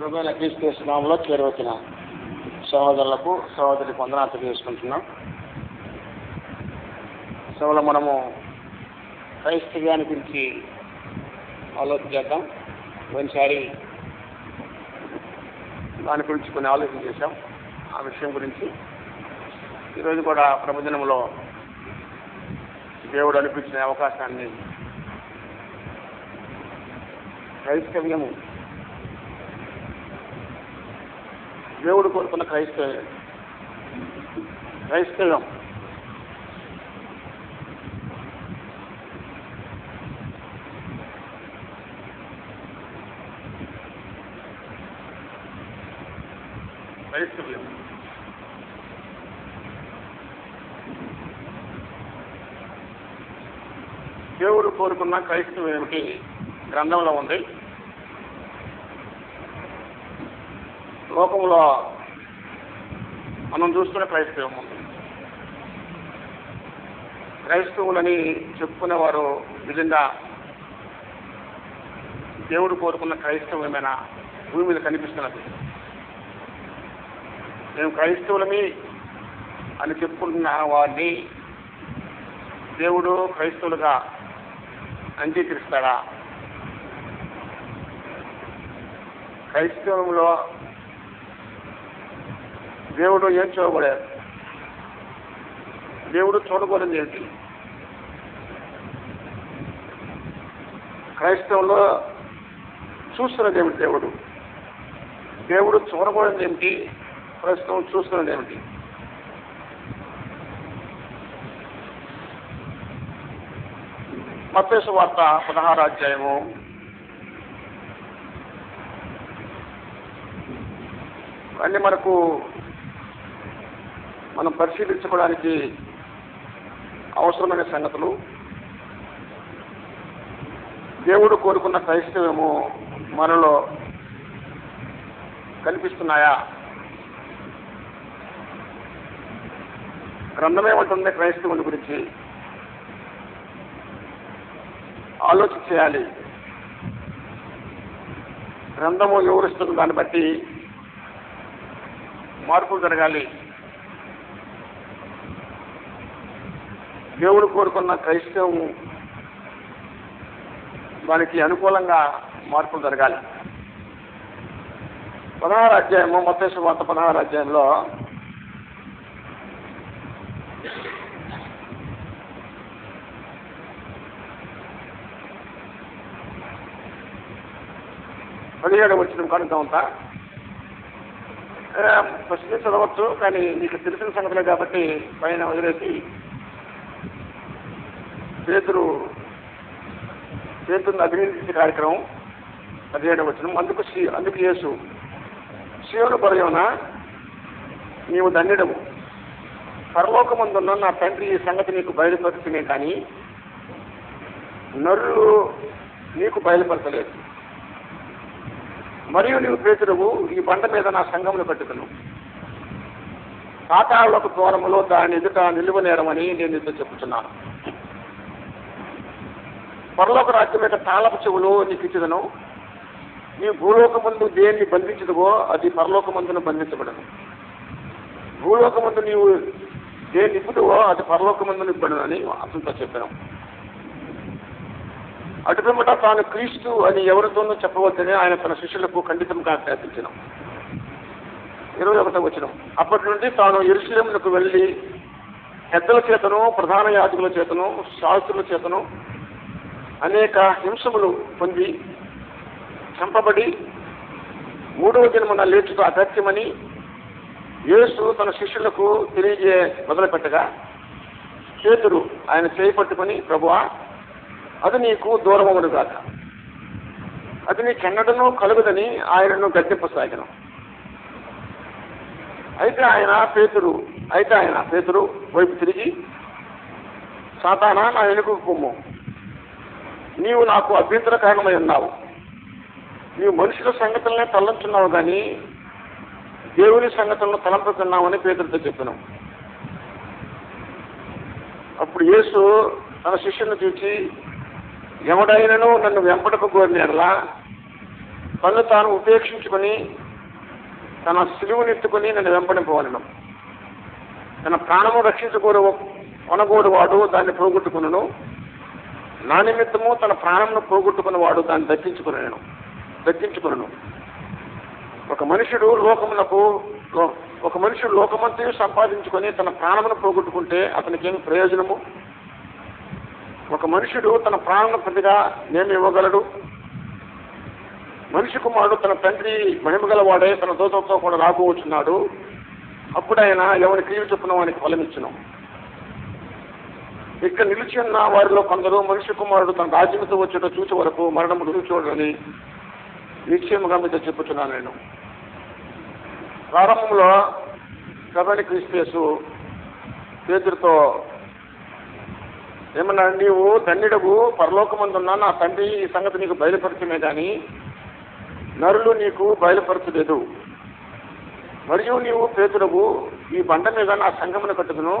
ప్రభుత్వ క్రీస్తు నామంలో చేరువచ్చిన సహోదరులకు సహోదరి వందనాలు తెలియజేసుకుంటున్నాం. సభలో మనము క్రైస్తవ్యాన్ని గురించి ఆలోచన చేద్దాం. పోయినసారి దాని గురించి కొన్ని ఆలోచన చేశాం. ఆ విషయం గురించి ఈరోజు కూడా ప్రభుజనంలో దేవుడు అనిపించిన అవకాశాన్ని క్రైస్తవ్యము దేవుడు కోరుకున్న క్రైస్తవ్యం క్రైస్తవం. క్రైస్తవ్యం. దేవుడు కోరుకున్న క్రైస్తవం ఏమిటి గ్రంథంలో ఉంది. లోకంలో మనం చూస్తున్న క్రైస్తవం ఉంది క్రైస్తవులని చెప్పుకునేవారు నిజంగా దేవుడు కోరుకున్న క్రైస్తవమైన భూమి మీద కనిపిస్తున్నది? మేము క్రైస్తవులమి అని చెప్పుకుంటున్న వారిని దేవుడు క్రైస్తవులుగా అంగీకరిస్తాడా? క్రైస్తవంలో దేవుడు ఏం చూడబడారు దేవుడు చూడకూడదు ఏంటి క్రైస్తవంలో చూస్తున్నది ఏమిటి దేవుడు? దేవుడు చూడకూడదు ఏమిటి క్రైస్తవం చూస్తున్నది ఏమిటి? మత్స్సు వార్త పదహారు అధ్యాయము. అన్ని మనకు మనం పరిశీలించుకోవడానికి అవసరమైన సంగతులు. దేవుడు కోరుకున్న క్రైస్తవము మనలో కనిపిస్తున్నాయా? గ్రంథమేమంటుంది క్రైస్తవుని గురించి. ఆలోచన చేయాలి. గ్రంథము వివరిస్తున్న దాన్ని బట్టి మార్పులు జరగాలి. దేవుడు కోరుకున్న క్రైస్తవం దానికి అనుకూలంగా మార్పులు జరగాలి. పదహారు అధ్యాయము మొత్తం వార్త పదహారు అధ్యాయంలో పదిహేడు వచ్చిన కనుక ఫస్ట్ చదవచ్చు కానీ మీకు తెలిసిన సంగతులే కాబట్టి పైన వదిలేసి పేతురు పేతురుని అభినందించే కార్యక్రమం పదిహేడు వచ్చిన అందుకు శ్రీ అందుకు యేసు. శివుడు పరయోన నీవు దండము పరలోకమందున్న నా తండ్రి ఈ సంగతి నీకు బయలుపరుచునే కానీ నరులు నీకు బయలుపరచలేదు. మరియు నీవు పేతురువు ఈ బండ మీద నా సంఘమును కట్టుకును పాతాళకు దూరములో దాని ఎదుట నిలువ నేరమని నేను నీతో చెప్పుతున్నాను పరలోక రాజ్యం యొక్క తాళపు చెవులు నీకు నీ భూలోకమందు దేన్ని బంధించదువో అది పరలోకమందును బంధించబడను భూలోకమందు నీవు దేన్ని ఇప్పుదువో అది పరలోకమందు ఇవ్వడను అని అతనితో చెప్పాను. అటుపిమ్మట తాను క్రీస్తు అని ఎవరితోనూ చెప్పవద్దని ఆయన తన శిష్యులకు ఖండితంగా ఆజ్ఞాపించిన ఇరవై ఒకటో వచ్చిన అప్పటి నుండి తాను ఎరుశలేములకు వెళ్ళి పెద్దల చేతను ప్రధాన యాజకుల చేతను శాస్త్రుల చేతను అనేక హింసములు పొంది చంపబడి మూడవ దినమున లేచుతో అగత్యమని యేసు తన శిష్యులకు తెలియజే మొదలుపెట్టగా చేతురు ఆయన చేయి పట్టుకుని ప్రభువా అది నీకు దూరమవును కాక అది నీ చెన్నడను కలుగుదని ఆయనను గద్దెంపసాగను. అయితే ఆయన పేతురు అయితే ఆయన పేతురు వైపు తిరిగి సాతానా నా వెనుక పొమ్ము. నీవు నాకు అభ్యంతర కారణమై ఉన్నావు. నీవు మనుషుల సంగతులనే తలంచున్నావు కానీ దేవుని సంగతులను తలంపుతున్నామని పేదలతో చెప్పినాం. అప్పుడు యేసు తన శిష్యుని చూసి ఎవడైనను నన్ను వెంపడకు కోరినలా తను తాను ఉపేక్షించుకొని తన సిలువునెత్తుకొని నన్ను వెంపడింపవలను తన ప్రాణము రక్షించుకోరు కొనగోడు వాడు దాన్ని పోగొట్టుకును నా నిమిత్తము తన ప్రాణమును పోగొట్టుకున్నవాడు దాన్ని దక్కించుకున్నాను దక్కించుకున్నాను ఒక మనుషుడు లోకమునకు ఒక మనుషుడు లోకమంతయు సంపాదించుకొని తన ప్రాణమును పోగొట్టుకుంటే అతనికి ఏమి ప్రయోజనము? ఒక మనుషుడు తన ప్రాణం ప్రతిగా నేను ఇవ్వగలడు? మనిషి కుమారుడు తన తండ్రి మహిమగలవాడే తన దూతంతో కూడా రాబోచున్నాడు. అప్పుడైనా ఎవరి క్రియలు చెప్పిన వానికి ఫలమిచ్చినాం. ఇక్కడ నిలిచి ఉన్న వారిలో కొందరు మనిషి కుమారుడు తన రాజ్యంతో వచ్చేట చూసే వరకు మరణము రుచి చూడని నిశ్చయముగా మీతో చెప్పుతున్నాను నేను. ప్రారంభంలో కబడి క్రిస్పేసు పేదరితో ఏమన్నా నీవు ధన్యుడవు పరలోకమందున్నా నా తండ్రి ఈ సంగతి నీకు బయలుపరచమే కానీ నరులు నీకు బయలుపరచలేదు. మరియు నీవు పేతుడవు ఈ బండ మీద నా సంగమును కట్టుకును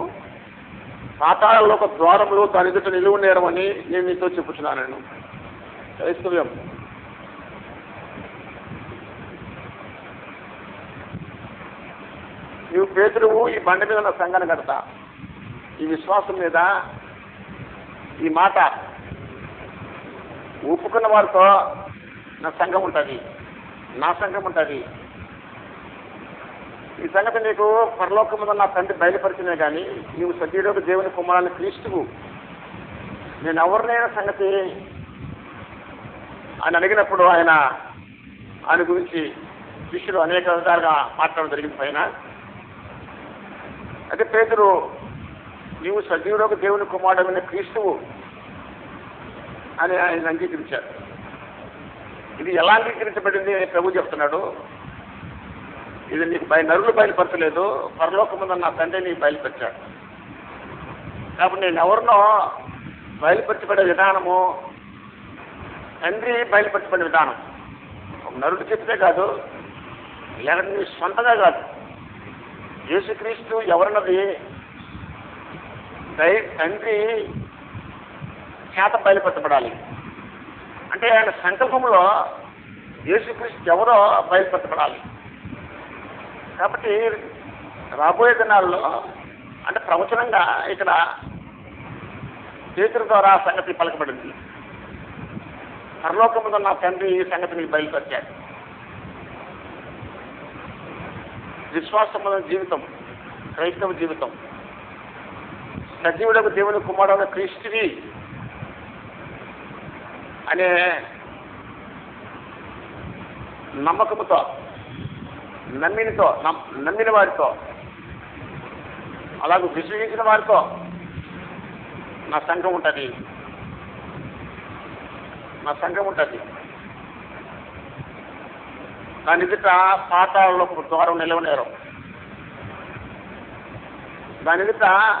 పాతాళంలో ఒక ద్వారములు దాని ఎదుట నిలువ నేరమని నేను నీతో చెప్పుచున్నాను నేను. క్రైస్తవ్యం. నీవు పేతుడువు ఈ బండ మీద నా సంఘాన్ని కడతా. ఈ విశ్వాసం మీద ఈ మాట ఒప్పుకున్న వారితో నా సంఘం ఉంటుంది. నా సంఘం ఉంటుంది. ఈ సంగతి నీకు పరలోకముందు నా తండ్రి బయలుపరిచినే కానీ నీవు సజీవుడు దేవుని కుమారాన్ని క్రీస్తువు నేను ఎవరినైనా సంగతి ఆయన అడిగినప్పుడు ఆయన ఆయన గురించి శిష్యులు అనేక విధాలుగా మాట్లాడడం జరిగింది పైన. అయితే పేదరు నీవు సజీవుడు దేవుని కుమారుడమైన క్రీస్తువు అని ఆయన అంగీకరించారు. ఇది ఎలా అంగీకరించబడింది అని ప్రభు చెప్తున్నాడు. ఇది నీకు బయ నరులు బయలుపరచలేదు పరలోకముందు నా తండ్రి నీకు బయలుపరిచాడు. కాబట్టి నేను ఎవరినో బయలుపరచబడే విధానము తండ్రి బయలుపరచబడే విధానం. ఒక నరుడు చెప్తే కాదు లేదంటే నీ సొంతగా కాదు. యేసుక్రీస్తు ఎవరినది తండ్రి చేత బయలుపరచబడాలి. అంటే ఆయన సంకల్పంలో యేసుక్రీస్తు ఎవరో బయలుపరచబడాలి. కాబట్టి రాబోయే దినాల్లో అంటే ప్రవచనంగా ఇక్కడ చేతుల ద్వారా సంగతి పలకబడింది. పరలోకముందు నా తండ్రి ఈ సంగతి మీకు బయలుపరిచాడు. విశ్వాసమైన జీవితం క్రైస్తవ జీవితం సజీవుడకు దేవుని కుమారుడు క్రీస్తుని అనే నమ్మకంతో నమ్మినతో నమ్- నమ్మిన వారితో అలాగే విశ్వసించిన వారితో నా సంఘం ఉంటుంది. నా సంఘం ఉంటుంది. దాని ఎదుట పాతాలలో ద్వారం నిలవనేరు. దాని ఎదుట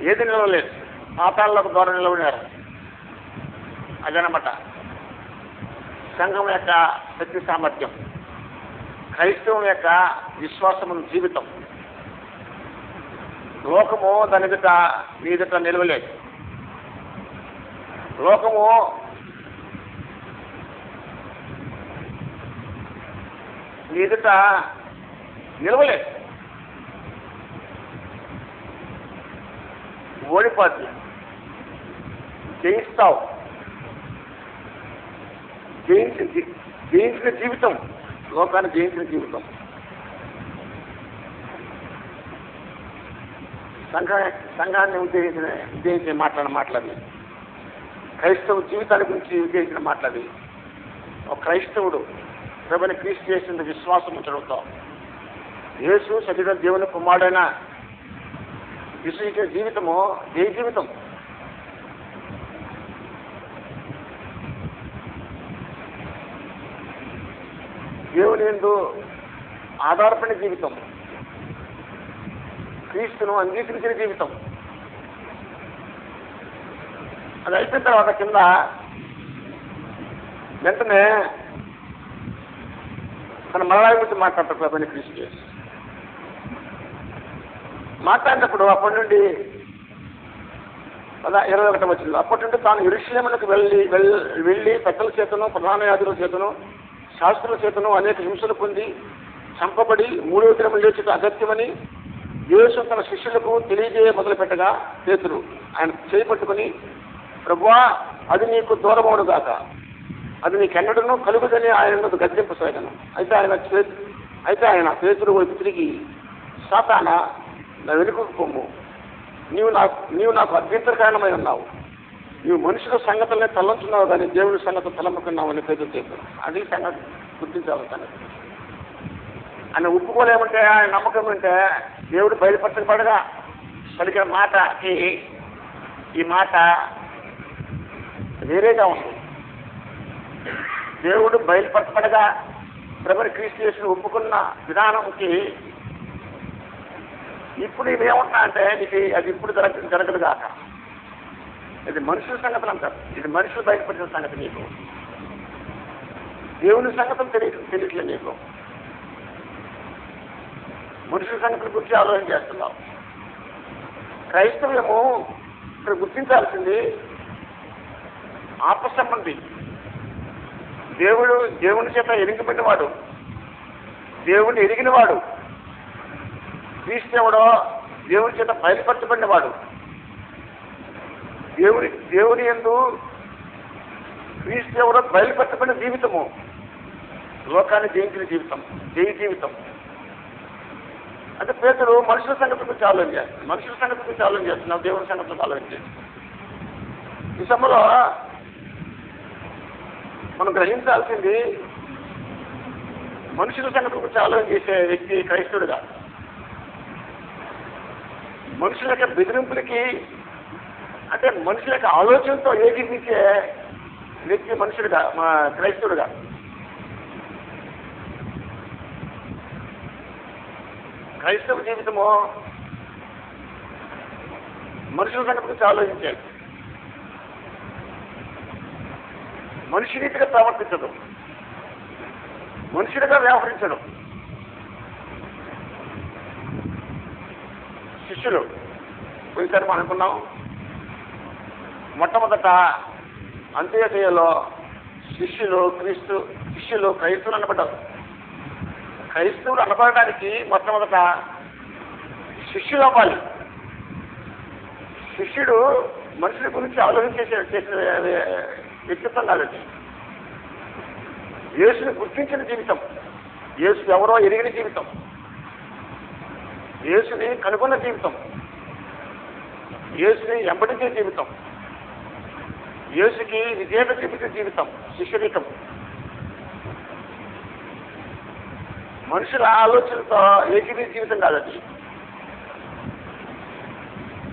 ఏది నిలవలేదు. పాతాలలో ద్వారా ద్వారం నిలవనేరు. అదనమాట. సంఘం యొక్క శక్తి సామర్థ్యం క్రైస్తవం యొక్క విశ్వాసము జీవితం. లోకము దాని ఎదుట నీ ఎదుట నిలవలేదు. లోకము నీ ఎదుట నిలవలేదు. ఓడిపోద్ది. జయిస్తావు. జయించిన జయించిన జీవితం లోకాన్ని జయించిన జీవితం. సంఘ సంఘాన్ని ఉద్దేశించిన ఉద్దేశించిన మాట్లాడిన మాట్లాడి క్రైస్తవ జీవితాన్ని గురించి ఉద్దేశించిన మాట్లాడి ఒక క్రైస్తవుడు ప్రభుని క్రీస్తు చేసిన విశ్వాసం ఉంచడంతో యేసు సజీవ దేవుని కుమారుడైన విశ్వసించిన జీవితము జయ జీవితం. దేవుని ఎందు ఆధారపడిన జీవితం. క్రీస్తును అంగీకరించిన జీవితం. అది అయిపోయిన తర్వాత కింద వెంటనే తన మరణాల గురించి మాట్లాడతాడు క్రీస్తు మాట్లాడినప్పుడు అప్పటి నుండి అలా ఇరవై ఒకటి వచ్చింది అప్పటి నుండి తాను ఇరుషులేములకు వెళ్ళి వెళ్ళి పెద్దల చేతను ప్రధాన యాదుల చేతను శాస్త్రుల చేతను అనేక హింసలు పొంది చంపబడి మూడవ దినం లేచుట అగత్యమని యేసు తన శిష్యులకు తెలియజేయ మొదలుపెట్టగా పేతురు. ఆయన చేపట్టుకుని ప్రభువా అది నీకు దూరమవును గాక. అది నీకెన్నడను కలుగుదని ఆయనను గద్దెంపసాగను అయితే ఆయన చే- అయితే ఆయన పేతురు వైపు తిరిగి సాతాన నా వెనుకకు పొమ్ము నీవు నాకు నీవు నాకు అభ్యంతరకారణమై ఉన్నావు. నువ్వు మనుషుల సంగతులనే తలంచున్నావు కానీ దేవుడి సంగతి తలంపుకున్నావు అని పేరు చెప్పారు. అది సంగతి గుర్తించాలి సంగతి ఆయన ఒప్పుకోలేమంటే ఆయన నమ్మకం అంటే దేవుడు బయలుపరచబడగా పలికిన మాటకి ఈ మాట వేరేగా ఉంది. దేవుడు బయలుపరచబడగా ప్రభు క్రీస్తు చేసిన ఒప్పుకున్న విధానంకి ఇప్పుడు ఇది అంటే నీకు అది ఇప్పుడు జరగ జరగదు కాక ఇది మనుషుల సంగతులు అంటారు. ఇది మనుషులు బయటపడిన సంగతి నీకు దేవుని సంగతం తెలియ తెలియట్లేదు నీకు మనుషుల సంగతుల గురించి ఆలోచన చేస్తున్నావు క్రైస్తవ్యము ఇక్కడ గుర్తించాల్సింది ఆత్మసంబంధి. దేవుడు దేవుని చేత ఎరిగిపోయినవాడు దేవుని ఎరిగినవాడు. క్రీస్తవుడో దేవుని చేత బయలుపరచబడినవాడు. దేవుని దేవుని ఎందు క్రీస్తవుడో బయలుపెట్టబడిన జీవితము. లోకాన్ని జయించిన జీవితం జయ జీవితం. అంటే పేదలు మనుషుల సంగతి గురించి ఆలోచన చేస్తారు మనుషుల సంగతి గురించి ఆలోచన చేస్తున్నావు దేవుని సంగతి గురించి ఆలోచన ఈ సమయంలో మనం గ్రహించాల్సింది మనుషుల సంగతి గురించి ఆలోచన చేసే వ్యక్తి క్రైస్తవుడుగా. మనుషుల యొక్క బెదిరింపులకి అంటే మనుషుల యొక్క ఆలోచనతో ఏకీపించే వ్యక్తి మనుషుడుగా మా క్రైస్తవుడుగా. క్రైస్తవ జీవితము మనుషుల సంగతి గురించి ఆలోచించాలి. మనిషి రీతిగా ప్రవర్తించదు. మనుషుడిగా వ్యవహరించడం శిష్యులు పోయిసారి మనం అనుకున్నాం మొట్టమొదట అంత్యక్రియలో శిష్యులు క్రీస్తు శిష్యులు క్రైస్తువులు అనబడ్డారు. క్రైస్తవులు అనబడడానికి మొట్టమొదట శిష్యులు అవ్వాలి. శిష్యుడు మనుషుల గురించి ఆలోచించే చేసిన వ్యక్తిత్వం కాదండి యేసుని గుర్తించిన జీవితం. యేసు ఎవరో ఎరిగిన జీవితం. యేసుని కనుగొన్న జీవితం. యేసుని ఎంబడించే జీవితం. యేసుకి విజేత జీవిత జీవితం శిష్యరికం. మనుషుల ఆలోచనతో ఏకీభీ జీవితం కాదండి.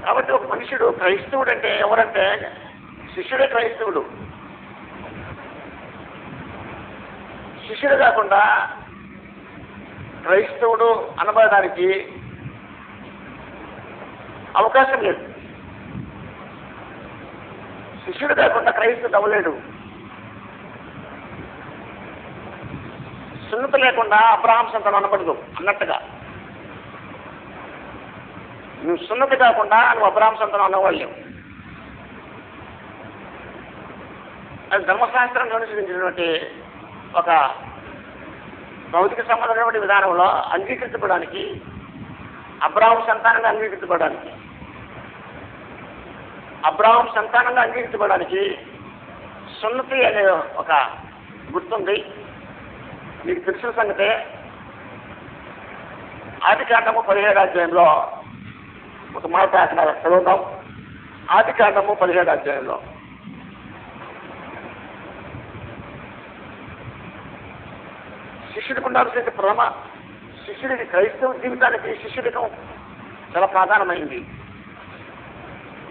కాబట్టి ఒక మనుషుడు క్రైస్తవుడు అంటే ఎవరంటే శిష్యుడే క్రైస్తవుడు. శిష్యుడు కాకుండా క్రైస్తవుడు అనబడడానికి అవకాశం లేదు. శిష్యుడు కాకుండా క్రైస్తుడు అవ్వలేడు సున్నత లేకుండా అబ్రహాం సంతానం అనబడదు అన్నట్టుగా. నువ్వు సున్నత కాకుండా నువ్వు అబ్రహాం సంతానం అన్నవాళ్ళు అది ధర్మశాస్త్రం అనుసరించినటువంటి ఒక భౌతిక సంబంధమైనటువంటి విధానంలో అంగీకరించబడడానికి అబ్రాహం సంతానంగా అంగీకరించబడడానికి అబ్రాహం సంతానంగా అంగీకరించబడడానికి సున్నతి అనే ఒక గుర్తుంది. మీకు తెలిసిన సంగతే ఆది కాండము పదిహేడు అధ్యాయంలో ఒక మాట అక్కడ చదువుతాం ఆది కాండము పదిహేడు అధ్యాయంలో. శిష్యుడికి ఉండాల్సిన ప్రేమ శిష్యుడికి క్రైస్తవ జీవితానికి శిష్యుడికం చాలా ప్రధానమైంది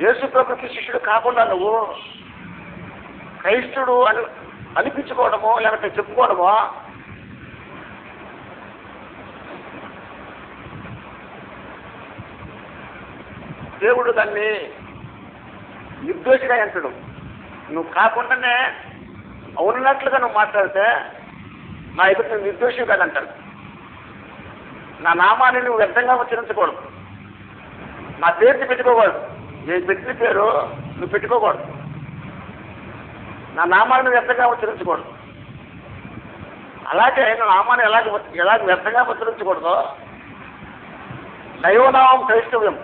యేసు ప్రభుకి శిష్యుడు కాకుండా నువ్వు క్రైస్తుడు అని అనిపించుకోవడమో లేకపోతే చెప్పుకోవడమో దేవుడు దాన్ని నిర్దోషిగా ఎంచడు. నువ్వు కాకుండానే అవునట్లుగా నువ్వు మాట్లాడితే నా ఎదురు నువ్వు నిర్దోషి కాదంటాడు నా నామాన్ని నువ్వు వ్యర్థంగా ఉచ్చరించకూడదు. నా పేరుని పెట్టుకోకూడదు. నేను పెట్టిన పేరు నువ్వు పెట్టుకోకూడదు. నా నామాన్ని వ్యర్థంగా ఉచ్చరించకూడదు. అలాగే నా నామాన్ని ఎలాగ ఎలాగ వ్యర్థంగా ఉచ్చరించకూడదో దైవనామం క్రైస్తవ్యం.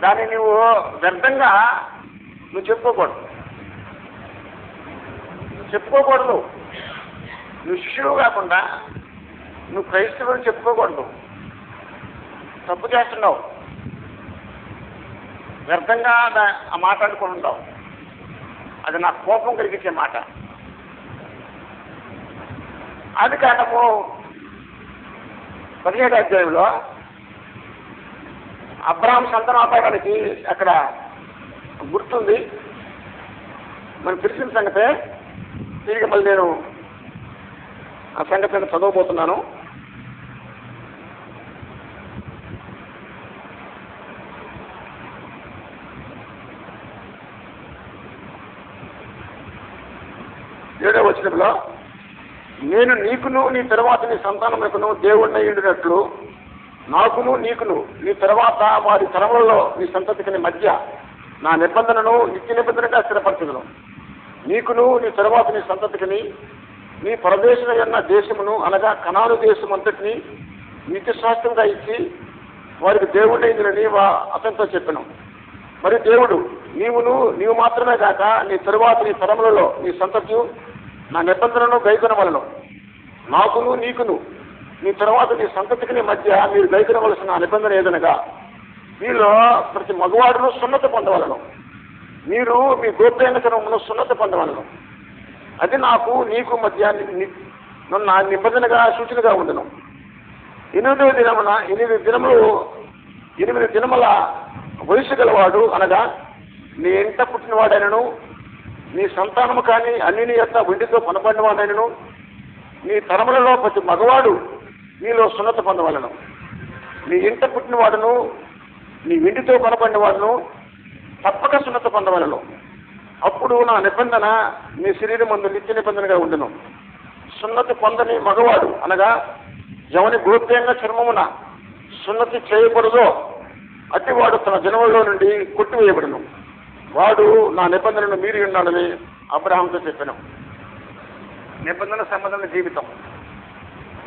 దాన్ని నువ్వు వ్యర్థంగా నువ్వు చెప్పుకోకూడదు. చెప్పుకోకూడదు. నువ్వు శిష్యువు కాకుండా నువ్వు క్రైస్తవుని చెప్పుకోకూడదు. తప్పు చేస్తున్నావు. వ్యర్థంగా మాట్లాడుకుని ఆ ఉండవు. అది నాకు కోపం కలిగించే మాట. అది కాకపో పదిహేడు అధ్యాయంలో అబ్రాహం సంతానాపడానికి అక్కడ గుర్తుంది. మనం తెలిసిన సంగతే తిరిగి మళ్ళీ నేను ఆ సంగతి చదవబోతున్నాను. ఏడో వచనంలో నేను నీకును నీ తర్వాత నీ సంతానమునకును దేవుణ్ణి ఉండినట్లు నాకును నీకును నీ తర్వాత వారి తరములలో నీ సంతతికి మధ్య నా నిబంధనను నిత్య నిబంధనగా స్థిరపరచదును. నీకును నీ తర్వాత నీ సంతతికిని నీ పరదేశమైన దేశమును అనగా కణాలు దేశం అంతటిని నిత్య శాస్త్రంగా ఇచ్చి వారికి దేవుడైందని వా అతనితో చెప్పాను. మరి దేవుడు నీవును నీవు మాత్రమే కాక నీ తరువాత నీ తరములలో నీ సంతతి నా నిబంధనను గైకొనవలను. నాకును నీకును నీ తర్వాత నీ సంతతికి నీ మధ్య మీరు గైకొనవలసిన నిబంధన ఏదనగా మీలో ప్రతి మగవాడును సున్నత పొందవలను. మీరు మీ గోప్యాంగతనమును సున్నత పొందవలను. అది నాకు నీకు మధ్య నన్ను నా నిబంధనగా సూచనగా ఉండను. ఎనిమిదవ దినమున ఎనిమిది దినములు ఎనిమిది దినముల వయసు గలవాడు అనగా నీ ఇంట పుట్టినవాడైనను నీ సంతానము కానీ అన్ని నీ యొక్క వింటితో కొనబడినవాడైనను నీ తరములలో ప్రతి మగవాడు నీలో సున్నత పొందవలను. నీ ఇంట పుట్టినవాడును నీ వింటితో కొనబడినవాడును తప్పక సున్నత పొందవలను. అప్పుడు నా నిబంధన నీ శరీరం ముందు నిత్య నిబంధనగా ఉండను. సున్నతి పొందని మగవాడు అనగా ఎవని గోప్యంగా చర్మమున సున్నతి చేయకూడదో అట్టివాడు తన జన్మలో నుండి కొట్టివేయబడును. వాడు నా నిబంధనను మీరి ఉన్నాడని అబ్రహాంతో చెప్పాను. నిబంధన సంబంధమైన జీవితం.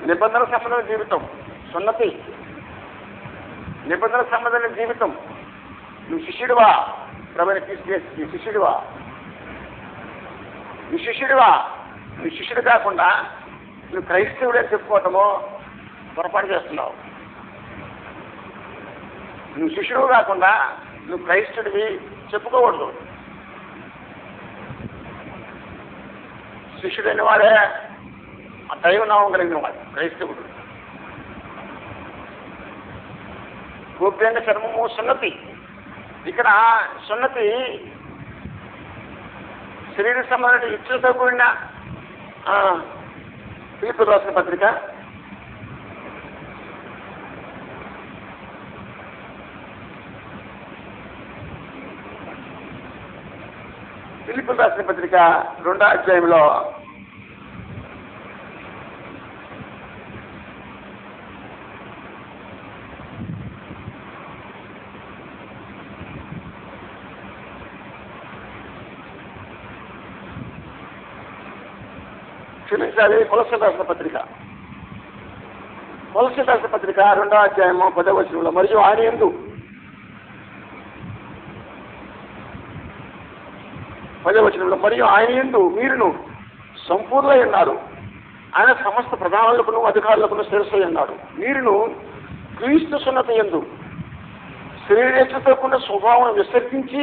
నిబంధన సంబంధమైన జీవితం. సున్నతి. నిబంధన సంబంధమైన జీవితం. నువ్వు శిష్యుడివా? ప్రవీణ తీసుకేసి నీ శిష్యుడివా? నీ శిష్యుడివా? నీ శిష్యుడు కాకుండా నువ్వు క్రైస్తవుడే చెప్పుకోవటమో పొరపాటు చేస్తున్నావు. నువ్వు శిష్యుడు కాకుండా నువ్వు క్రైస్తుడివి చెప్పుకోకూడదు. శిష్యుడైన వాడే ఆ దైవనామం కలిగిన వాడు క్రైస్తవుడు. గోప్యంగా చర్మము సున్నతి. ఇక్కడ సున్నతి శరీర సంబంధించిన ఇచ్చులతో కూడిన పీపుల్ రాసిన పత్రిక ఫిలిపిల్ రాసిన పత్రిక రెండో అధ్యాయంలో. క్షమించాలి కొలస రాసిన పత్రిక. కొలస రాసిన పత్రిక రెండో అధ్యాయము పదవచనంలో మరియు ఆయన ఎందు పదవచనంలో మరియు ఆయన ఎందు మీరును సంపూర్ణ ఉన్నారు. ఆయన సమస్త ప్రధానులకును అధికారులకును శిరస్సు అన్నాడు మీరును క్రీస్తు సున్నత ఎందు శరీరేచ్ఛతో కూడిన స్వభావం విసర్జించి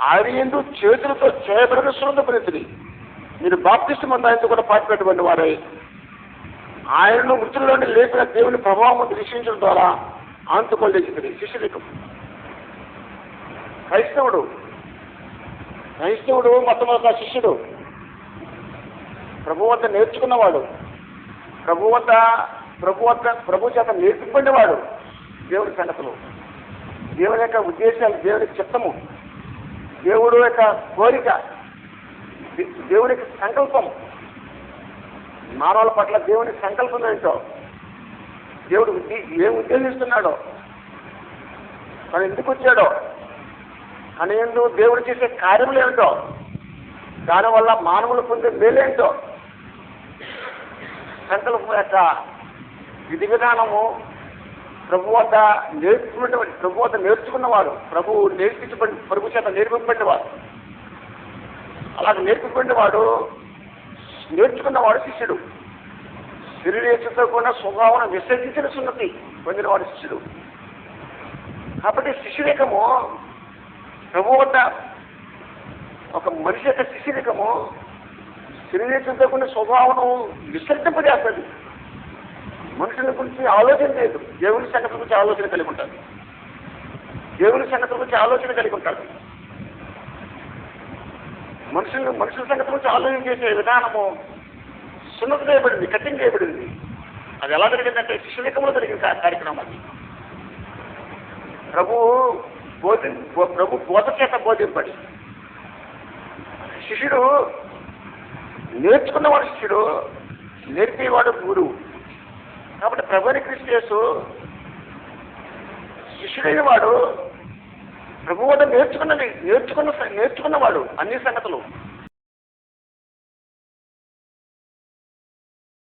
ఆయన ఎందు చేతులతో చేయబడిన సున్నత ప్రతిని మీరు బాప్తిస్ట్ మందాయంతో కూడా పాటు పెట్టబడిన వారే. ఆయనను మృతుల్లోని లేపిన దేవుని ప్రభావం దృష్టించడం ద్వారా ఆంతుకోలేచింది శిష్యుడికం క్రైస్తవుడు క్రైస్తవుడు మొట్టమొదట శిష్యుడు. ప్రభు వద్ద నేర్చుకున్నవాడు. ప్రభు వద్ద ప్రభు వద్ద ప్రభు చేత నేర్చుకునేవాడు దేవుడి సంగతులు. దేవుని యొక్క ఉద్దేశాలు దేవుని చిత్తము. దేవుడు యొక్క కోరిక దేవుడికి సంకల్పం. మానవుల పట్ల దేవుని సంకల్పం ఏంటో? దేవుడు ఏం ఉద్దేశిస్తున్నాడో? తను ఎందుకు వచ్చాడో? అనేందు దేవుడు చేసే కార్యములు ఏమిటో దానివల్ల మానవులు పొందే మేలేంటో సంకల్పం యొక్క విధి విధానము ప్రభు వద్ద నేర్చుకున్నటువంటి ప్రభు వద్ద నేర్చుకున్నవాడు ప్రభు నేర్పించబడి ప్రభు చేత నేర్పించబడినవాడు అలాగే నేర్పించబడినవాడు నేర్చుకున్నవాడు శిష్యుడు. శరీరేచ్ఛతో కూడా స్వభావం విసర్జించిన సున్నతి పొందినవాడు శిష్యుడు. కాబట్టి శిష్యుడికము ప్రభు వద్ద ఒక మనిషి యొక్క శిశిరికము శరీరేచ్ఛతో స్వభావం విసర్జింపజేస్తుంది మనుషుల గురించి ఆలోచన లేదు. దేవుని సంగతి గురించి ఆలోచన కలిగి ఉంటుంది దేవుని సంగతి గురించి ఆలోచన కలిగి ఉంటాడు మనుషులు మనుషుల సంగతి గురించి ఆలోచన చేసే విధానము సున్నత చేయబడింది కఠిన చేయబడింది అది ఎలా జరిగిందంటే శిష్యునికంలో జరిగిన కార్యక్రమం అది. ప్రభు బోధి బో- ప్రభు బోధ చేత బోధింపడి. శిష్యుడు నేర్చుకున్నవాడు శిష్యుడు నేర్పేవాడు గురువు. కాబట్టి ప్రభుని క్రిస్టియస్ శిష్యుడైన వాడు ప్రభు వద్ద నేర్చుకున్నది నేర్చుకున్న నేర్చుకున్నవాడు అన్ని సంగతులు.